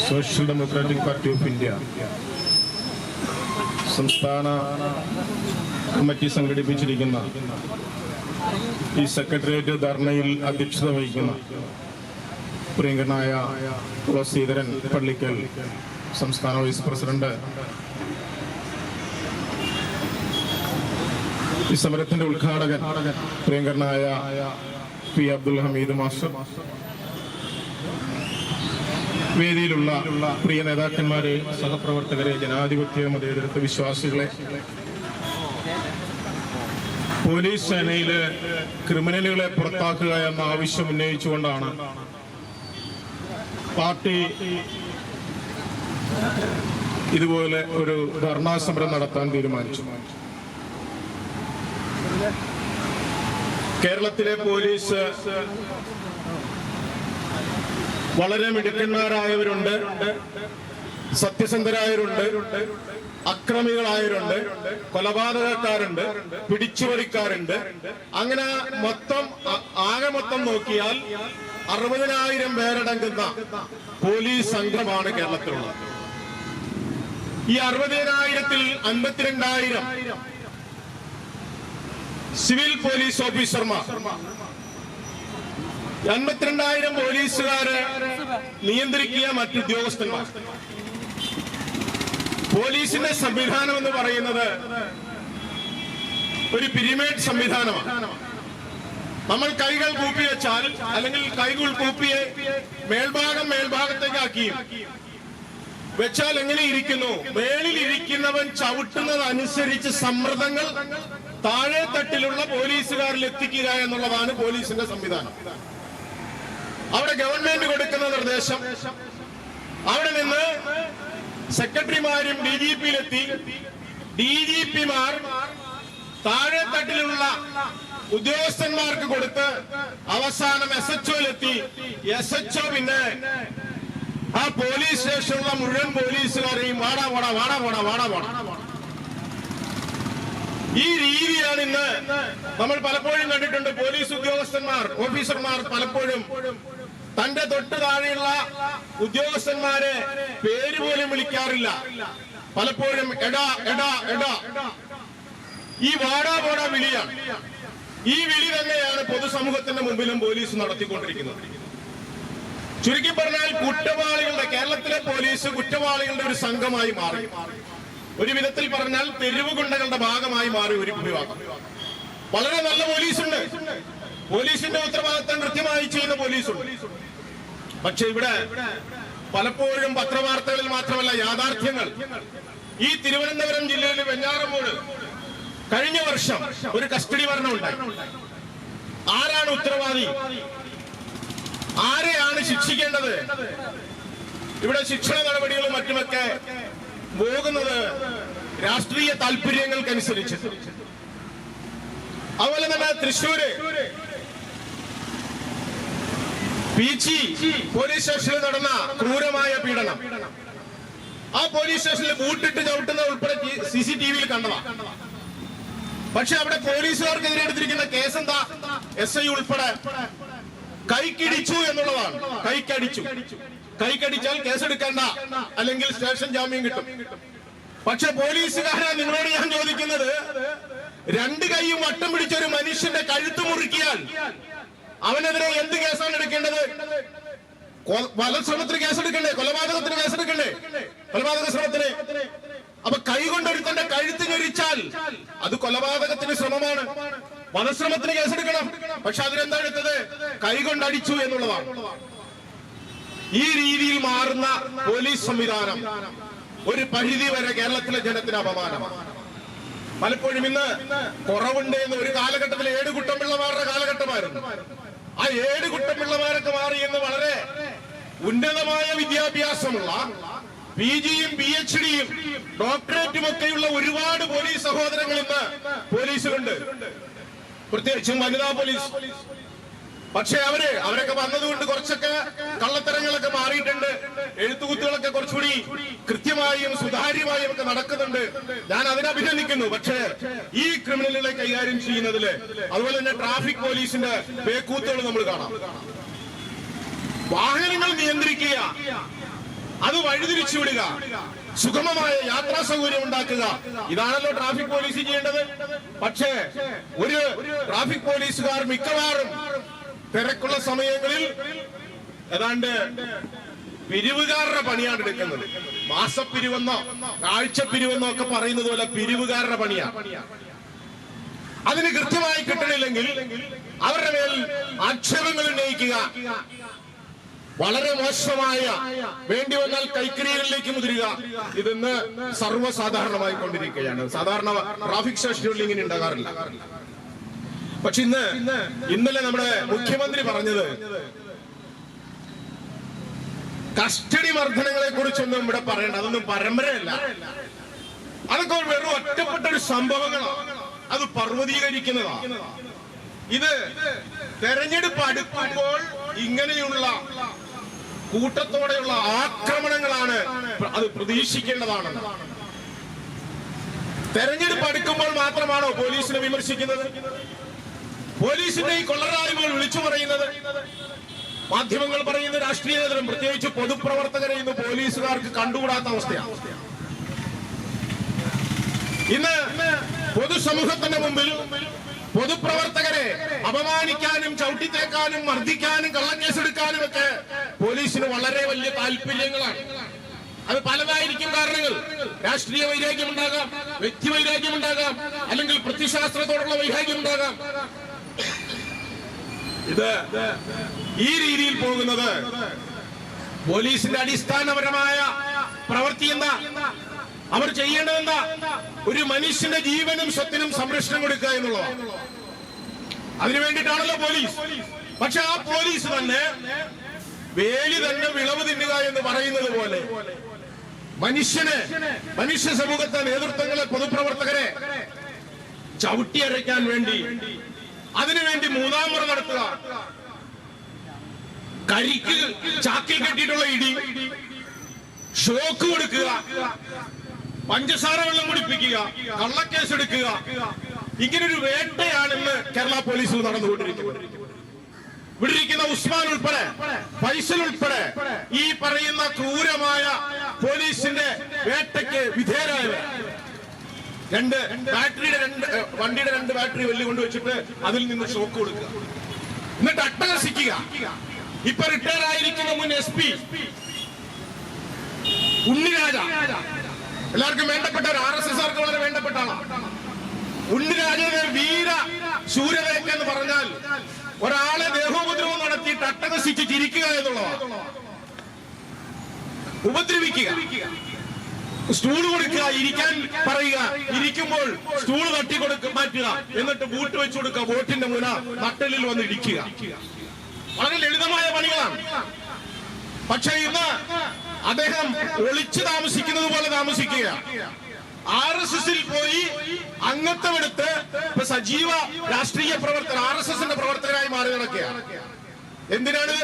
Social democratic party of India സംസ്ഥാന committee സംഘടിപ്പിച്ചിരിക്കുന്ന ഈ സെക്രട്ടേറിയറ്റ് ധർണയിൽ അധ്യക്ഷത വഹിക്കുന്ന പ്രിയങ്കനായ തുളസീധരൻ പള്ളിക്കൽ സംസ്ഥാന വൈസ് പ്രസിഡന്റ്. ഈ സമരത്തിന്റെ ഉദ്ഘാടകൻ പ്രിയങ്കരനായ പി അബ്ദുൽ ഹമീദ് മാസ്റ്റർ. വേദിയിലുള്ള പ്രിയ നേതാക്കന്മാരെ സഹപ്രവർത്തകരെ ജനാധിപത്യ മതേതരത്വ വിശ്വാസികളെ പോലീസ് സേനയിൽ ക്രിമിനലുകളെ പുറത്താക്കുക എന്ന ആവശ്യം ഉന്നയിച്ചുകൊണ്ടാണ് പാർട്ടി ഇതുപോലെ ഒരു ധർണാ സമരം നടത്താൻ തീരുമാനിച്ചു. കേരളത്തിലെ പോലീസ് വളരെ മിടുക്കന്മാരായവരുണ്ട്. സത്യസന്ധരായവരുണ്ട്. അക്രമികളായവരുണ്ട്. കൊലപാതകക്കാരുണ്ട്. പിടിച്ചുപറിക്കാരുണ്ട്. അങ്ങനെ മൊത്തം ആകെ മൊത്തം നോക്കിയാൽ അറുപതിനായിരം പേരടങ്ങുന്ന പോലീസ് സംഘമാണ് കേരളത്തിലുള്ളത്. ഈ അറുപതിനായിരത്തിൽ അൻപത്തിരണ്ടായിരം സിവിൽ പോലീസ് ഓഫീസർമാർ അൻപത്തിരണ്ടായിരം പോലീസുകാരെ നിയന്ത്രിക്കുക മറ്റുദ്യോഗസ്ഥന്മാർ പോലീസിന്റെ സംവിധാനം എന്ന് പറയുന്നത് ഒരു പിരിമേഡ് സംവിധാനമാണ്. നമ്മൾ കൈകൾ കൂപ്പി വെച്ചാൽ അല്ലെങ്കിൽ കൈകൾ കൂപ്പിയെ മേൽഭാഗം മേൽഭാഗത്തേക്കാക്കിയും വെച്ചാൽ എങ്ങനെ ഇരിക്കുന്നു? മേളിൽ ഇരിക്കുന്നവൻ ചവിട്ടുന്നതനുസരിച്ച് സമ്മർദ്ദങ്ങൾ താഴെ തട്ടിലുള്ള പോലീസുകാരിൽ എത്തിക്കുക എന്നുള്ളതാണ് പോലീസിന്റെ സംവിധാനം. അവിടെ ഗവൺമെന്റ് കൊടുക്കുന്ന നിർദ്ദേശം. അവിടെ നിന്ന് സെക്രട്ടറിമാരും ഡി ജി പിയിലെത്തി. ഡി ജി പിമാർ താഴെ തട്ടിലുള്ള ഉദ്യോഗസ്ഥന്മാർക്ക് കൊടുത്ത് അവസാനം എസ് എച്ച് ഒയിലെത്തി എസ് എച്ച് ഒ പിന്നെ ആ പോലീസ് സ്റ്റേഷനുള്ള മുഴുവൻ പോലീസുകാരെയും വാടാ വാടാ വാടാ വാടാ വാടാ വാടാ. ഈ രീതിയാണ് ഇന്ന് നമ്മൾ പലപ്പോഴും കണ്ടിട്ടുണ്ട് പോലീസ് ഉദ്യോഗസ്ഥന്മാർ ഓഫീസർമാർ പലപ്പോഴും തന്റെ തൊട്ട് താഴെയുള്ള ഉദ്യോഗസ്ഥന്മാരെ പേര് പോലും വിളിക്കാറില്ല. പലപ്പോഴും എടാ എടാ എടാ. ഈ വാടാ പോടാ വിളിയാണ്. ഈ വിളി തന്നെയാണ് പൊതുസമൂഹത്തിന്റെ മുമ്പിലും പോലീസ് നടത്തിക്കൊണ്ടിരിക്കുന്നത്. ചുരുക്കി പറഞ്ഞാൽ കുറ്റവാളികളുടെ കേരളത്തിലെ പോലീസ് കുറ്റവാളികളുടെ ഒരു സംഘമായി മാറി. ഒരു വിധത്തിൽ പറഞ്ഞാൽ തെരുവ് ഗുണ്ടകളുടെ ഭാഗമായി മാറി ഒരു വിഭാഗം വളരെ നല്ല പോലീസുണ്ട്. പോലീസിന്റെ ഉത്തരവാദിത്തം കൃത്യമായി ചെയ്യുന്ന പോലീസുണ്ട്. പക്ഷെ ഇവിടെ പലപ്പോഴും പത്രവാർത്തകളിൽ മാത്രമല്ല യാഥാർത്ഥ്യങ്ങൾ. ഈ തിരുവനന്തപുരം ജില്ലയിലെ വെഞ്ഞാറമൂട് കഴിഞ്ഞ വർഷം ഒരു കസ്റ്റഡി മരണമുണ്ടായി. ആരാണ് ഉത്തരവാദി? ആരെയാണ് ശിക്ഷിക്കേണ്ടത്? ഇവിടെ ശിക്ഷണ നടപടികളും മറ്റുമൊക്കെ പോകുന്നത് രാഷ്ട്രീയ താല്പര്യങ്ങൾക്കനുസരിച്ച് അതുപോലെ തന്നെ തൃശ്ശൂര് പീച്ചി പോലീസ് സ്റ്റേഷനിൽ നടന്ന ക്രൂരമായ പീഡനം. ആ പോലീസ് സ്റ്റേഷനിൽ ബൂട്ടിട്ട് ചവിട്ടുന്ന ഉൾപ്പെടെ സി സി ടി വിയിൽ കണ്ടതാണ് പക്ഷെ അവിടെ പോലീസുകാർക്കെതിരെ എടുത്തിരിക്കുന്ന കേസ് എന്താ എസ് ഐ ഉൾപ്പെടെ കൈക്കിടിച്ചു എന്നുള്ളതാണ്. കൈക്കടിച്ചു. കൈക്കടിച്ചാൽ കേസെടുക്കേണ്ട. അല്ലെങ്കിൽ സ്റ്റേഷൻ ജാമ്യം കിട്ടും. പക്ഷെ പോലീസുകാരാ നിങ്ങളോട് ഞാൻ ചോദിക്കുന്നത് രണ്ട് കൈയും വട്ടം പിടിച്ച ഒരു മനുഷ്യന്റെ കഴുത്ത് മുറിക്കിയാൽ അവനെതിരെ എന്ത് കേസാണ് എടുക്കേണ്ടത്? വധശ്രമത്തിന് കേസെടുക്കണ്ടേ? കൊലപാതകത്തിന് കേസെടുക്കണ്ടേ? കൊലപാതക ശ്രമത്തിന്? അപ്പൊ കൈകൊണ്ട് ഒരുത്തന്റെ കഴുത്ത് ഞെരിച്ചാൽ അത് കൊലപാതകത്തിന് ശ്രമമാണ്. വധശ്രമത്തിന് കേസെടുക്കണം. പക്ഷെ അതിനെന്താ എടുത്തത്? കൈകൊണ്ട് അടിച്ചു എന്നുള്ളതാണ്. ഈ രീതിയിൽ മാറുന്ന പോലീസ് സംവിധാനം ഒരു പരിധി വരെ കേരളത്തിലെ ജനത്തിന് അപമാനമാണ്. പലപ്പോഴും ഇന്ന് കുറവുണ്ട് എന്ന് ഒരു കാലഘട്ടത്തിൽ ഏഴ് കുട്ടമ്പിള്ളമാരുടെ കാലഘട്ടമായിരുന്നു. ആ ഏഴ് കുട്ടപ്പിള്ളമാരൊക്കെ മാറി എന്ന് വളരെ ഉന്നതമായ വിദ്യാഭ്യാസമുള്ള പി ജിയും പി എച്ച് ഡിയും ഡോക്ടറേറ്റും ഒക്കെയുള്ള ഒരുപാട് പോലീസ് സഹോദരങ്ങൾ ഇന്ന് പോലീസിലുണ്ട് പ്രത്യേകിച്ചും വനിതാ പോലീസ്. പക്ഷെ അവർ അവരൊക്കെ വന്നതുകൊണ്ട് കുറച്ചൊക്കെ കള്ളത്തരങ്ങളൊക്കെ മാറിയിട്ടുണ്ട്. എഴുത്തുകുത്തുകളൊക്കെ കുറച്ചുകൂടി കൃത്യമായും സുതാര്യമായും ഒക്കെ നടക്കുന്നുണ്ട്. ഞാൻ അതിനെ അഭിനന്ദിക്കുന്നു. പക്ഷേ ഈ ക്രിമിനലുകളെ കൈകാര്യം ചെയ്യുന്നതിൽ അതുപോലെ തന്നെ ട്രാഫിക് പോലീസിന്റെ പേക്കൂത്തുകൾ നമ്മൾ കാണാം. വാഹനങ്ങൾ നിയന്ത്രിക്കുക. അത് വഴിതിരിച്ചു വിടുക. സുഗമമായ യാത്രാ സൗകര്യം ഉണ്ടാക്കുക. ഇതാണല്ലോ ട്രാഫിക് പോലീസ് ചെയ്യേണ്ടത്. പക്ഷേ ഒരു ട്രാഫിക് പോലീസുകാർ മിക്കവാറും തിരക്കുള്ള സമയങ്ങളിൽ ഏതാണ്ട് പിരിവുകാരുടെ പണിയാണ് എടുക്കുന്നത്. മാസപ്പിരിവെന്നോ ആഴ്ചപ്പിരിവെന്നോ ഒക്കെ പറയുന്നത് പോലെ പിരിവുകാരുടെ പണിയാണ് അതിന് കൃത്യമായി കിട്ടണില്ലെങ്കിൽ അവരുടെ മേൽ ആക്ഷേപങ്ങൾ ഉന്നയിക്കുക. വളരെ മോശമായ വേണ്ടി വന്നാൽ കൈക്രിയകളിലേക്ക് മുതിരുക. ഇതെന്ന് സർവസാധാരണമായി കൊണ്ടിരിക്കുകയാണ്. സാധാരണ ട്രാഫിക് സ്റ്റേഷനുകളിൽ ഇങ്ങനെ ഉണ്ടാകാറില്ല. പക്ഷെ ഇന്ന് ഇന്നലെ നമ്മുടെ മുഖ്യമന്ത്രി പറഞ്ഞത് കസ്റ്റഡി മർദ്ദനങ്ങളെ കുറിച്ചൊന്നും ഇവിടെ പറയണ്ട. അതൊന്നും പരമ്പരയല്ല. അതൊക്കെ വെറും ഒറ്റപ്പെട്ട ഒരു സംഭവങ്ങളാണ് അത് പർവതീകരിക്കുന്നതാണ് ഇത് തെരഞ്ഞെടുപ്പ് അടുക്കുമ്പോൾ ഇങ്ങനെയുള്ള കൂട്ടത്തോടെയുള്ള ആക്രമണങ്ങളാണ് അത് പ്രതീക്ഷിക്കേണ്ടതാണ് തെരഞ്ഞെടുപ്പ് അടുക്കുമ്പോൾ മാത്രമാണോ പോലീസിനെ വിമർശിക്കുന്നത്? പോലീസിന്റെ ഈ കൊള്ളരായ്മകൾ വിളിച്ചു പറയുന്നത്? മാധ്യമങ്ങൾ പറയുന്ന രാഷ്ട്രീയ നേതൃത്വം പ്രത്യേകിച്ച് പൊതുപ്രവർത്തകരെ ഇന്ന് പോലീസുകാർക്ക് കണ്ടുകൂടാത്ത അവസ്ഥയാണ്. ഇന്ന് പൊതുസമൂഹത്തിന്റെ മുമ്പിൽ പൊതുപ്രവർത്തകരെ അപമാനിക്കാനും ചവിട്ടിത്തേക്കാനും മർദ്ദിക്കാനും കള്ളക്കേസെടുക്കാനും ഒക്കെ പോലീസിന് വളരെ വലിയ താല്പര്യങ്ങളാണ്. അത് പലതായിരിക്കും കാരണങ്ങൾ. രാഷ്ട്രീയ വൈരാഗ്യം ഉണ്ടാകാം വ്യക്തി വൈരാഗ്യം ഉണ്ടാകാം അല്ലെങ്കിൽ പ്രത്യശാസ്ത്രത്തോടുള്ള വൈരാഗ്യം ഉണ്ടാകാം. ഇത് ഈ രീതിയിൽ പോകുന്നത് പോലീസിന്റെ അടിസ്ഥാനപരമായ പ്രവൃത്തി എന്താ? അവർ ചെയ്യേണ്ടത് എന്താ ഒരു മനുഷ്യന്റെ ജീവനും സ്വത്തിനും സംരക്ഷണം കൊടുക്കുക എന്നുള്ളത് അതിനു വേണ്ടിയിട്ടാണല്ലോ പോലീസ്. പക്ഷെ ആ പോലീസ് തന്നെ വേലി തന്നെ വിളവ് തിന്നുക എന്ന് പറയുന്നത് പോലെ മനുഷ്യനെ മനുഷ്യ സമൂഹത്തെ നേതൃത്വങ്ങളെ പൊതുപ്രവർത്തകരെ ചവിട്ടിയരയ്ക്കാൻ വേണ്ടി അതിനുവേണ്ടി മൂന്നാം മുറ നടത്തുക. കരിക്ക് ചാക്കിൽ കെട്ടിയിട്ടുള്ള ഇടി. ഷോക്ക് കൊടുക്കുക. പഞ്ചസാര വെള്ളം കുടിപ്പിക്കുക. കള്ളക്കേസ് എടുക്കുക. ഇങ്ങനൊരു വേട്ടയാണെന്ന് കേരള പോലീസ് നടന്നുകൊണ്ടിരിക്കുന്നത്. ഇവിടെ ഉസ്മാൻ ഉൾപ്പെടെ ഫൈസൽ ഉൾപ്പെടെ ഈ പറയുന്ന ക്രൂരമായ പോലീസിന്റെ വേട്ടയ്ക്ക് വിധേയരായവർ. രണ്ട് ബാറ്ററിയുടെ രണ്ട് വണ്ടിയുടെ രണ്ട് ബാറ്ററി വെല്ലു കൊണ്ട് വെച്ചിട്ട് അതിൽ നിന്ന് ഷോക്ക് കൊടുക്കുക. എന്നിട്ട് അട്ടഹസിക്കുക. ഇപ്പൊ റിട്ടയർ ആയിരിക്കുന്ന മുൻ എസ് പി ഉണ്ണിരാജ. എല്ലാവർക്കും വേണ്ടപ്പെട്ട ഒരു ആർ എസ് എസ് ആർക്ക് വളരെ വേണ്ടപ്പെട്ട ആളാണ് വീര സൂര്യവേക്ക എന്ന് പറഞ്ഞാൽ ഒരാളെ ദേഹോപദ്രവം നടത്തിയിട്ട് അട്ടഹസിച്ച് ചിരിക്കുക എന്നുള്ളതാണ്. ഉപദ്രവിക്കുക. സ്റ്റൂൾ കൊടുക്കുക ഇരിക്കാൻ പറയുക. ഇരിക്കുമ്പോൾ സ്റ്റൂൾ തട്ടി കൊടുക്ക മാറ്റുക. എന്നിട്ട് ബൂട്ട് വെച്ചു കൊടുക്കുക ബോട്ടിന്റെ മുന നട്ടലിൽ വന്ന് ഇടിക്കുക. വളരെ ലളിതമായ പണികളാണ്. പക്ഷെ ഇന്ന് അദ്ദേഹം ഒളിച്ചു താമസിക്കുന്നത് പോലെ താമസിക്കുക. ആർ എസ് എസിൽ പോയി അംഗത്വമെടുത്ത് ഇപ്പൊ സജീവ രാഷ്ട്രീയ പ്രവർത്തകർ ആർ എസ് എസിന്റെ പ്രവർത്തകരായി മാറി നടക്കുകയാണ്. എന്തിനാണ്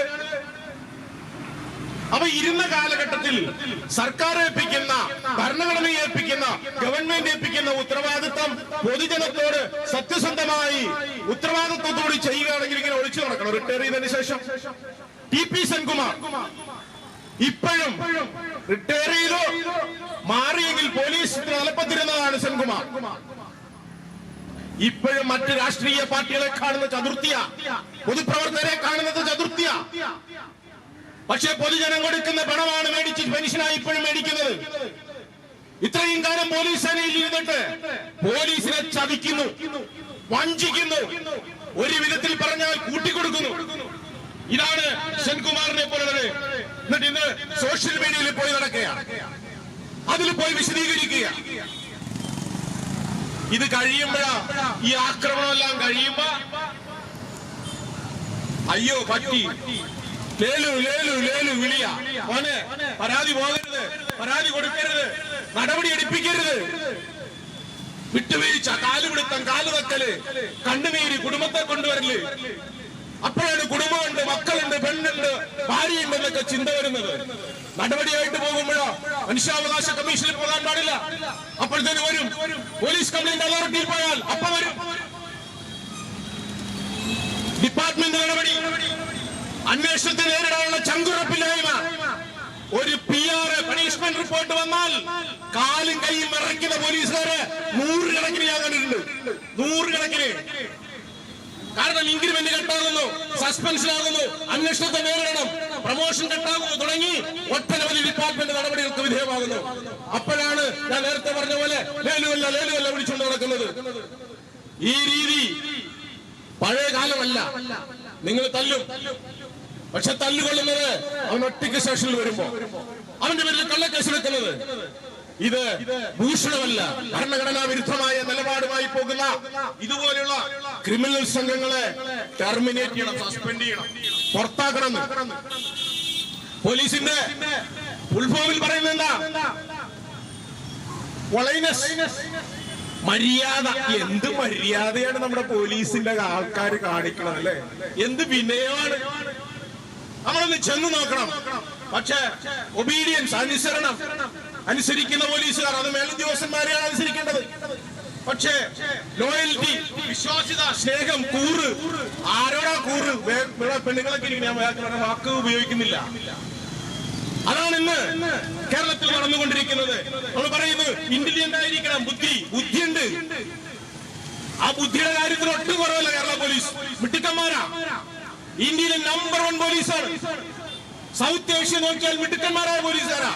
അപ്പൊ ഇരുന്ന കാലഘട്ടത്തിൽ സർക്കാർ ഏൽപ്പിക്കുന്ന ഭരണഘടന ഏൽപ്പിക്കുന്ന ഗവൺമെന്റ് ഏൽപ്പിക്കുന്ന ഉത്തരവാദിത്വം പൊതുജനത്തോട് സത്യസന്ധമായി ഉത്തരവാദിത്വത്തോട് ചെയ്യുകയാണെങ്കിൽ ഇങ്ങനെ ഒളിച്ചു നടക്കണം. റിട്ടയർ ചെയ്തതിന് ശേഷം. ടി പി സെൻകുമാർ ഇപ്പോഴും റിട്ടയർ ചെയ്തു? മാറിയെങ്കിൽ പോലീസ് തലപ്പത്തിരുന്നതാണ് സെൻകുമാർ. ഇപ്പോഴും മറ്റ് രാഷ്ട്രീയ പാർട്ടികളെ കാണുന്ന ചതുർത്ഥിയ. പൊതുപ്രവർത്തകരെ കാണുന്നത് ചതുർത്ഥിയ. പക്ഷേ പൊതുജനം കൊടുക്കുന്ന പണമാണ് മേടിച്ച് പെൻഷനായി ഇപ്പോഴും മേടിക്കുന്നത്. ഇത്രയും കാലം പോലീസ് സേനയിൽ ഇരുന്നിട്ട് പോലീസിനെ ചതിക്കുന്നു വഞ്ചിക്കുന്നു ഒരു വിധത്തിൽ പറഞ്ഞാൽ കൂട്ടിക്കൊടുക്കുന്നു. ഇതാണ് സെൻകുമാറിനെ പോലുള്ളത്. എന്നിട്ട് ഇന്ന് സോഷ്യൽ മീഡിയയിൽ പോയി നടക്കുകയാണ്. അതിൽ പോയി വിശദീകരിക്കുക ഇത് കഴിയുമ്പോഴാ ഈ ആക്രമണമെല്ലാം കഴിയുമ്പോ അയ്യോ പറ്റി ലേലു ലേലു ലേലു വിളിയ. മോനെ പരാതി പോകരുത്. പരാതി കൊടുക്കരുത്. നടപടി എടുപ്പിക്കരുത്. വിട്ടുവീഴ്ച കാലുപിടുത്തം കാലുവെക്കൽ കണ്ണുനീര് കുടുംബത്തെ കൊണ്ടുവരൽ. അപ്പോഴാണ് കുടുംബമുണ്ട് മക്കളുണ്ട് പെണ്ണുണ്ട് ഭാര്യയുണ്ട് എന്നൊക്കെ ചിന്ത വരുന്നത്. നടപടിയായിട്ട് പോകുമ്പോഴോ? മനുഷ്യാവകാശ കമ്മീഷനിൽ പോകാൻ പാടില്ല. അപ്പോഴത്തേന് വരും. പോലീസ് കംപ്ലൈന്റ് അതോറിറ്റിയിൽ പോയാൽ അപ്പൊ വരും. ഡിപ്പാർട്ട്മെന്റ് നടപടി. അന്വേഷണത്തെ നേരിടാനുള്ള ചങ്കുറപ്പില്ലായ്മ. ഒരു പി ആർ പണിഷ്മെന്റ് റിപ്പോർട്ട് വന്നാൽ കാലും കൈയും വിറയ്ക്കുന്ന പോലീസുകാര് നൂറുകണക്കിന് ഞാൻ കണ്ടിട്ടുണ്ട്. നൂറുകണക്കിന്. കാരണം ഇൻക്രിമെന്റ് കട്ടാകുന്നു സസ്പെൻഷൻ ആകുന്നു അന്വേഷണത്തെ നേരിടണം പ്രൊമോഷൻ കട്ടാകുന്നു തുടങ്ങി ഒട്ടനവധി ഡിപ്പാർട്ട്മെന്റ് നടപടികൾക്ക് വിധേയമാകുന്നു. അപ്പോഴാണ് ഞാൻ നേരത്തെ പറഞ്ഞ പോലെ ലേലുവല്ല ലേലുവല്ല വിളിച്ചുകൊണ്ട് നടക്കുന്നത്. ഈ രീതി പഴയ കാലമല്ല നിങ്ങൾ തല്ലും. പക്ഷെ തല്ലുകൊള്ളുന്നത് അവൻ ഒറ്റയ്ക്ക് സ്റ്റേഷനിൽ വരുമ്പോ. അവന്റെ പേരിൽ കള്ളക്കേസ് വെക്കുന്നത്. ഇത് ഭൂഷണമല്ല ഭരണഘടനാ വിരുദ്ധമായ നിലപാടുമായി പോകുന്ന ഇതുപോലെയുള്ള ക്രിമിനൽ സംഘങ്ങളെ ടെർമിനേറ്റ് ചെയ്യണം സസ്പെൻഡ് ചെയ്യണം പുറത്താക്കണം പോലീസിന്റെ ഉത്ഭവത്തിൽ പറയുന്നത് എന്താ? മര്യാദ. എന്ത് മര്യാദയാണ് നമ്മുടെ പോലീസിന്റെ ആൾക്കാർ കാണിക്കണം അല്ലെ? എന്ത് വിനയമാണ്? നമ്മളൊന്ന് ചെന്ന് നോക്കണം. പക്ഷേ ഒബീഡിയൻസ് അനുസരണം. അനുസരിക്കുന്ന പോലീസുകാർ അത് മേലുദ്യോഗസ്ഥന്മാരെയാണ് അനുസരിക്കേണ്ടത്. പക്ഷേ ലോയൽറ്റി വിശ്വാസ്യത സ്നേഹം കൂറ്. ആരോടാ കൂറ്? പെണ്ണുങ്ങളൊക്കെ ഞാൻ വാക്ക് ഉപയോഗിക്കുന്നില്ല. അതാണ് ഇന്ന് കേരളത്തിൽ നടന്നുകൊണ്ടിരിക്കുന്നത്. നമ്മൾ പറയുന്നു ഇന്റലിജന്റ് ആയിരിക്കണം ബുദ്ധി ബുദ്ധിയുണ്ട്. ആ ബുദ്ധിയുടെ കാര്യത്തിൽ ഒട്ടും കുറവല്ല കേരള പോലീസ്. മിടുക്കന്മാരാ. ഇന്ത്യയിലെ നമ്പർ വൺ പോലീസാണ്. സൗത്ത് ഏഷ്യ നോക്കിയാൽ മിടുക്കന്മാരായ പോലീസുകാരാ.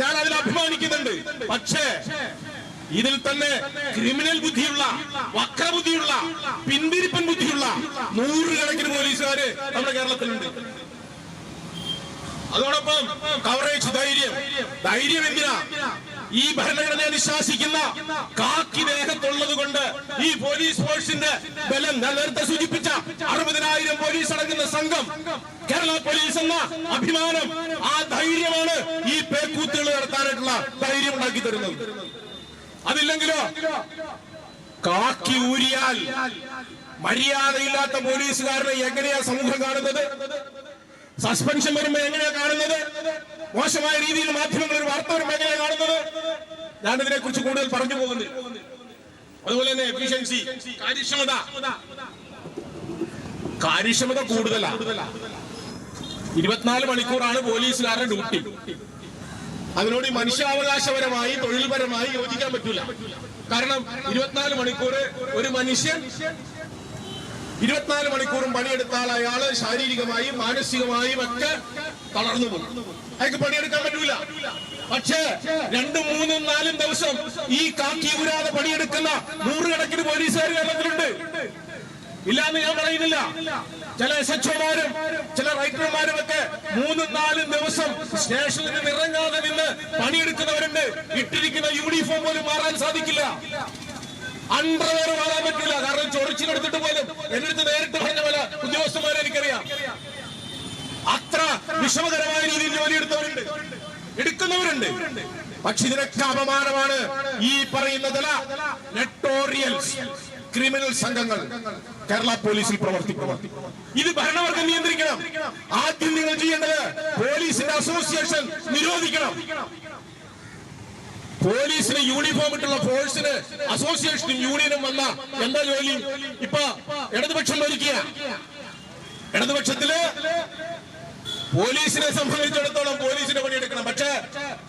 ഞാൻ അതിൽ അഭിമാനിക്കുന്നുണ്ട്. പക്ഷേ ഇതിൽ തന്നെ ക്രിമിനൽ ബുദ്ധിയുള്ള വക്രബുദ്ധിയുള്ള പിന്തിരിപ്പൻ ബുദ്ധിയുള്ള നൂറുകണക്കിന് പോലീസുകാര് നമ്മുടെ കേരളത്തിലുണ്ട്. അതോടൊപ്പം കവറേജ് ധൈര്യം. ധൈര്യം എന്തിനാ? ഈ ഭരണഘടനയെ അനുശാസിക്കുന്ന കാക്കി ദേഹത്തുള്ളത് കൊണ്ട് ഈ പോലീസ് ഫോഴ്സിന്റെ ബലം നേരത്തെ സൂചിപ്പിച്ച അറുപതിനായിരം പോലീസ് അടങ്ങുന്ന സംഘം കേരള പോലീസ് എന്ന അഭിമാനം ആ ധൈര്യമാണ് ഈ പേക്കൂത്തുകൾ നടത്താനായിട്ടുള്ള ധൈര്യം ഉണ്ടാക്കി തരുന്നത്. അതില്ലെങ്കിലോ കാക്കി ഊരിയാൽ മര്യാദയില്ലാത്ത പോലീസുകാരനെ എങ്ങനെയാ സമൂഹം കാണുന്നത്? സസ്പെൻഷൻ വരുമ്പോൾ എങ്ങനെയാണ് കാണുന്നത്? മോശമായ രീതിയിൽ മാധ്യമങ്ങൾ ഒരു വാർത്ത വരുമ്പോ എങ്ങനെയാ കാണുന്നത്? ഞാനിതിനെ കുറിച്ച് കൂടുതൽ പറഞ്ഞു പോകുന്നു അതുപോലെ തന്നെ എഫിഷ്യൻസി കാര്യക്ഷമത. കാര്യക്ഷമത കൂടുതലാ. ഇരുപത്തിനാല് മണിക്കൂറാണ് പോലീസുകാരുടെ ഡ്യൂട്ടി. അതിനോട് മനുഷ്യാവകാശപരമായി തൊഴിൽപരമായി യോജിക്കാൻ പറ്റൂല. കാരണം ഇരുപത്തിനാല് മണിക്കൂർ ഒരു മനുഷ്യൻ ഇരുപത്തിനാല് മണിക്കൂറും പണിയെടുത്താൽ അയാൾ ശാരീരികമായും മാനസികമായും ഒക്കെ തളർന്നു പോകും. അയാൾക്ക് പണിയെടുക്കാൻ പറ്റൂല. പക്ഷേ രണ്ടും മൂന്നും നാലും ദിവസം ഈ കാക്കി ഊരാതെ പണിയെടുക്കുന്ന നൂറുകണക്കിന് പോലീസുകാർ കേരളത്തിലുണ്ട്. ഇല്ലാന്ന് ഞാൻ പറയുന്നില്ല. ചില എസ് എച്ച്ഒമാരും ചില റൈറ്റർമാരും ഒക്കെ മൂന്നും നാലും ദിവസം സ്റ്റേഷനിൽ ഇറങ്ങാതെ നിന്ന് പണിയെടുക്കുന്നവരുണ്ട്. ഇട്ടിരിക്കുന്ന യൂണിഫോം പോലും മാറാൻ സാധിക്കില്ല. അണ്ടർവെയർ വാങ്ങാൻ പറ്റില്ല. കാരണം ചൊറിച്ചിലെടുത്തിട്ട് പോലും എന്നിട്ട് നേരിട്ട് പറഞ്ഞ പോലെ ഉദ്യോഗസ്ഥന്മാരെ എനിക്കറിയാം. അത്ര വിഷമകരമായ രീതിയിൽ ജോലി എടുത്തവരുണ്ട്. എടുക്കുന്നവരുണ്ട്. പക്ഷെ ഇതിനൊക്കെ അപമാനമാണ് ഈ പറയുന്ന ചില നെട്ടോറിയൽസ് ക്രിമിനൽ സംഘങ്ങൾ കേരള പോലീസിൽ പ്രവർത്തിക്കുന്നു. ഇത് ഭരണവർഗം നിയന്ത്രിക്കണം. ആദ്യം നിങ്ങൾ ചെയ്യേണ്ടത് പോലീസിന്റെ അസോസിയേഷൻ നിരോധിക്കണം. പോലീസിന് യൂണിഫോം ഇട്ടുള്ള ഫോഴ്സിന് അസോസിയേഷനും യൂണിയനും വന്ന എന്താ ജോലി? ഇപ്പൊ ഇടതുപക്ഷം ഭരിക്കുക. ഇടതുപക്ഷത്തിൽ പോലീസിനെ സംബന്ധിച്ചിടത്തോളം പോലീസിന്റെ പണിയെടുക്കണം പക്ഷേ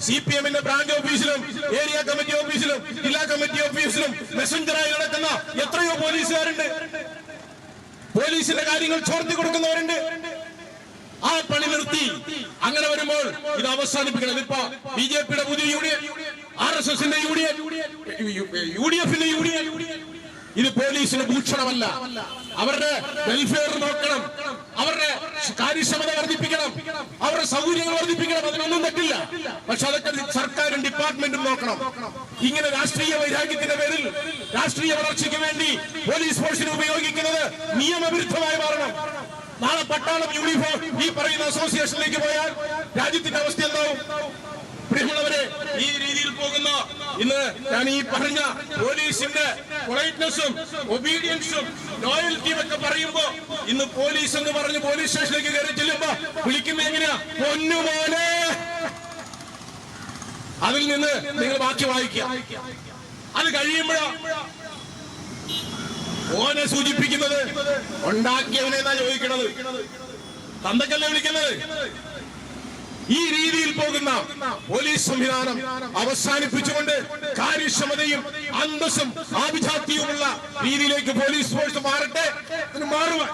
സി പി എമ്മിന്റെ ബ്രാഞ്ച് ഓഫീസിലും ഏരിയ കമ്മിറ്റി ഓഫീസിലും ജില്ലാ കമ്മിറ്റി ഓഫീസിലും മെസ്സഞ്ചറായി നടക്കുന്ന എത്രയോ പോലീസുകാരുണ്ട്. പോലീസിന്റെ കാര്യങ്ങൾ ചോർത്തി കൊടുക്കുന്നവരുണ്ട്. ആ പണി നിർത്തി. അങ്ങനെ വരുമ്പോൾ ഇത് അവസാനിപ്പിക്കണം. ഇതിപ്പോ ബി ജെ പിയുടെ പുതിയ യൂണിയൻ ഇത് പോലീസിന് ഭൂഷണമല്ല. അവരുടെ വെൽഫെയർ നോക്കണം. അവരുടെ കാര്യക്ഷമത വർദ്ധിപ്പിക്കണം. അവരുടെ സൗകര്യങ്ങൾ വർദ്ധിപ്പിക്കണം. അതിനൊന്നും പറ്റില്ല പക്ഷെ അതൊക്കെ സർക്കാരും ഡിപ്പാർട്ട്മെന്റും നോക്കണം. ഇങ്ങനെ രാഷ്ട്രീയ വൈരാഗ്യത്തിന്റെ പേരിൽ രാഷ്ട്രീയ വളർച്ചയ്ക്ക് വേണ്ടി പോലീസ് ഫോഴ്സിനെ ഉപയോഗിക്കുന്നത് നിയമവിരുദ്ധമായി മാറണം. നാളെ പട്ടാളം യൂണിഫോം ഈ പറയുന്ന അസോസിയേഷനിലേക്ക് പോയാൽ രാജ്യത്തിന്റെ അവസ്ഥ എന്താവും? പ്രിയമുള്ളവരെ ഈ രീതിയിൽ പോകുന്ന ഇന്ന് ഞാൻ ഈ പറഞ്ഞ പോലീസിന്റെ പൊളൈറ്റ്നെസ്സും ഒബീഡിയൻസും ലോയൽറ്റിയും ഒക്കെ പറയുമ്പോ ഇന്ന് പോലീസ് എന്ന് പറഞ്ഞ് പോലീസ് സ്റ്റേഷനിലേക്ക് കയറി ചെല്ലുമ്പോ വിളിക്കുന്ന എങ്ങനെയാ? പൊന്നുമോനെ! അതിൽ നിന്ന് നിങ്ങൾ ബാക്കി വായിക്കുക. അത് കഴിയുമ്പോഴാ ഓനെ സൂചിപ്പിക്കുന്നത് ഉണ്ടാക്കിയവനെന്നാ ചോദിക്കണത്? തന്തക്കല്ലേ വിളിക്കുന്നത്? ഈ രീതിയിൽ പോകുന്ന പോലീസ് സംവിധാനം അവസാനിപ്പിച്ചുകൊണ്ട് കാര്യക്ഷമതയും അന്തസ്സും ആഭിജാത്യവുമുള്ള രീതിയിലേക്ക് പോലീസ് ഫോഴ്സ് മാറട്ടെ മാറുവാൻ.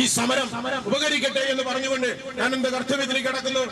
ഈ സമരം ഉപകരിക്കട്ടെ എന്ന് പറഞ്ഞുകൊണ്ട് ഞാൻ എന്റെ കർത്തവ്യത്തിൽ കടക്കുന്നു.